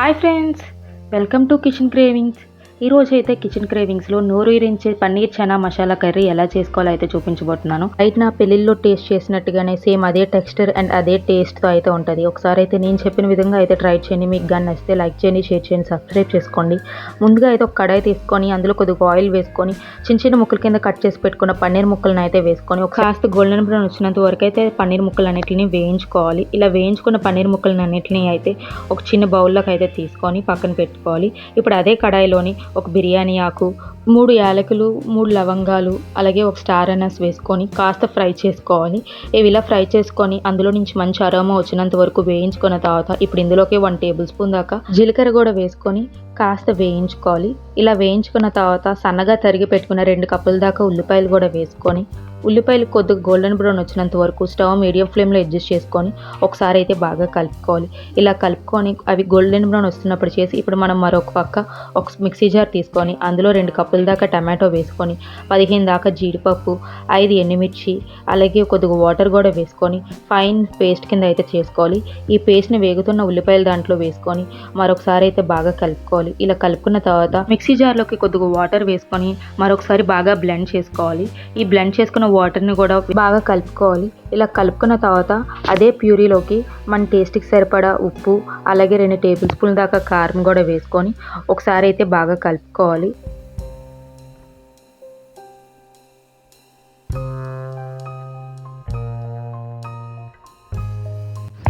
hi friends welcome to kitchen cravings ఈరోజు అయితే kitchen క్రేవింగ్స్లో నోరు ఇరించే పన్నీర్ చనా మసాలా కర్రీ ఎలా చేసుకోవాలో అయితే చూపించబోతున్నాను. అయితే నా పెళ్ళిళ్ళలో టేస్ట్ చేసినట్టుగానే సేమ్ అదే టెక్స్చర్ అండ్ అదే టేస్ట్తో అయితే ఉంటుంది. ఒకసారి అయితే నేను చెప్పిన విధంగా అయితే ట్రై చేయండి. మీకు కానీ నచ్చితే లైక్ చేయండి షేర్ చేయండి సబ్స్క్రైబ్ చేసుకోండి. ముందుగా అయితే ఒక కడాయి తీసుకొని అందులో కొద్దిగా ఆయిల్ వేసుకొని చిన్న చిన్న ముక్కల కింద కట్ చేసి పెట్టుకున్న పన్నీర్ ముక్కలను అయితే వేసుకొని ఒక కాస్త గోల్డెన్ బ్రౌన్ వచ్చినంత వరకు అయితే పన్నీర్ ముక్కలు అన్నిటిని వేయించుకోవాలి. ఇలా వేయించుకున్న పన్నీర్ ముక్కలను అన్నిటిని అయితే ఒక చిన్న బౌల్లోకి అయితే తీసుకొని పక్కన పెట్టుకోవాలి. ఇప్పుడు అదే కడాయిలోని ఒక బిర్యానీ ఆకు మూడు యాలకులు మూడు లవంగాలు అలాగే ఒక స్టార్ అనస్ వేసుకొని కాస్త ఫ్రై చేసుకోవాలి. ఇవి ఇలా ఫ్రై చేసుకొని అందులో నుంచి మంచి అరోమా వచ్చినంత వరకు వేయించుకున్న తర్వాత ఇప్పుడు ఇందులోకి వన్ టేబుల్ స్పూన్ దాకా జీలకర్ర కూడా వేసుకొని కాస్త వేయించుకోవాలి. ఇలా వేయించుకున్న తర్వాత సన్నగా తరిగి పెట్టుకున్న రెండు కప్పుల దాకా ఉల్లిపాయలు కూడా వేసుకొని ఉల్లిపాయలు కొద్దిగా గోల్డెన్ బ్రౌన్ వచ్చినంత వరకు స్టవ్ మీడియం ఫ్లేమ్లో అడ్జస్ట్ చేసుకొని ఒకసారి అయితే బాగా కలుపుకోవాలి. ఇలా కలుపుకొని అవి గోల్డెన్ బ్రౌన్ వస్తున్నప్పుడు చేసి ఇప్పుడు మనం మరొక పక్క ఒక మిక్సీ జార్ తీసుకొని అందులో రెండు కప్పుల దాకా టమాటో వేసుకొని పదిహేను దాకా జీడిపప్పు ఐదు ఎండుమిర్చి అలాగే కొద్దిగా వాటర్ కూడా వేసుకొని ఫైన్ పేస్ట్ కింద అయితే చేసుకోవాలి. ఈ పేస్ట్ని వేగుతున్న ఉల్లిపాయలు దాంట్లో వేసుకొని మరొకసారి అయితే బాగా కలుపుకోవాలి. ఇలా కలుపుకున్న తర్వాత మిక్సీ జార్లోకి కొద్దిగా వాటర్ వేసుకొని మరొకసారి బాగా బ్లెండ్ చేసుకోవాలి. ఈ బ్లెండ్ చేసుకున్న వాటర్ని కూడా బాగా కలుపుకోవాలి. ఇలా కలుపుకున్న తర్వాత అదే ప్యూరీలోకి మన టేస్ట్కి సరిపడా ఉప్పు అలాగే రెండు టేబుల్ స్పూన్ దాకా కారం కూడా వేసుకొని ఒకసారి అయితే బాగా కలుపుకోవాలి.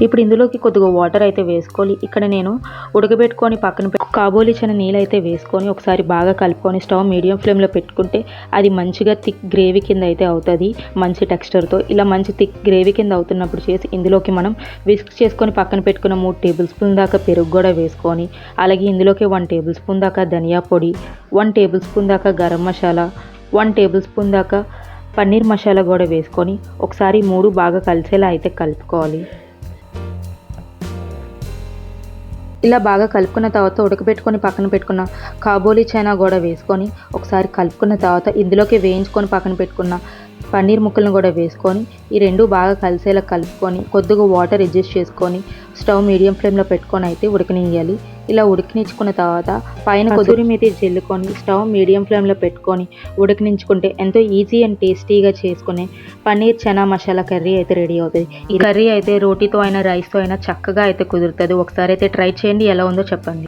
ఇప్పుడు ఇందులోకి కొద్దిగా వాటర్ అయితే వేసుకోవాలి. ఇక్కడ నేను ఉడకబెట్టుకొని పక్కన పె- కాబోలి చిన్న నీళ్ళు అయితే వేసుకొని ఒకసారి బాగా కలుపుకొని స్టవ్ మీడియం ఫ్లేమ్లో పెట్టుకుంటే అది మంచిగా థిక్ గ్రేవీ కింద అయితే అవుతుంది. మంచి టెక్స్చర్తో ఇలా మంచి థిక్ గ్రేవీ కింద అవుతున్నప్పుడు చేసి ఇందులోకి మనం విస్క్ చేసుకొని పక్కన పెట్టుకున్న మూడు టేబుల్ స్పూన్ దాకా పెరుగు కూడా వేసుకొని అలాగే ఇందులోకి వన్ టేబుల్ స్పూన్ దాకా ధనియా పొడి వన్ టేబుల్ స్పూన్ దాకా garam masala one tablespoon దాకా పన్నీర్ మసాలా కూడా వేసుకొని ఒకసారి మూడు బాగా కలిసేలా అయితే కలుపుకోవాలి. ఇలా బాగా కలుపుకున్న తర్వాత ఉడకబెట్టుకొని పక్కన పెట్టుకున్న కాబోలీ చైనా కూడా వేసుకొని ఒకసారి కలుపుకున్న తర్వాత ఇందులోకి వేయించుకొని పక్కన పెట్టుకున్న పన్నీర్ ముక్కలను కూడా వేసుకొని ఈ రెండు బాగా కలిసేలా కలుపుకొని కొద్దిగా వాటర్ అడ్జస్ట్ చేసుకొని స్టవ్ మీడియం ఫ్లేమ్లో పెట్టుకొని అయితే ఉడకనియాలి ఇలా ఉడికినించుకున్న తర్వాత పైన కొద్దిరి మీద జల్లుకొని స్టవ్ మీడియం ఫ్లేమ్లో పెట్టుకొని ఉడకనించుకుంటే ఎంతో ఈజీ అండ్ టేస్టీగా చేసుకునే పన్నీర్ చనా మసాలా కర్రీ అయితే రెడీ అవుతుంది. ఈ కర్రీ అయితే రోటీతో అయినా రైస్తో అయినా చక్కగా అయితే కుదురుతుంది. ఒకసారి అయితే ట్రై చేయండి ఎలా ఉందో చెప్పండి.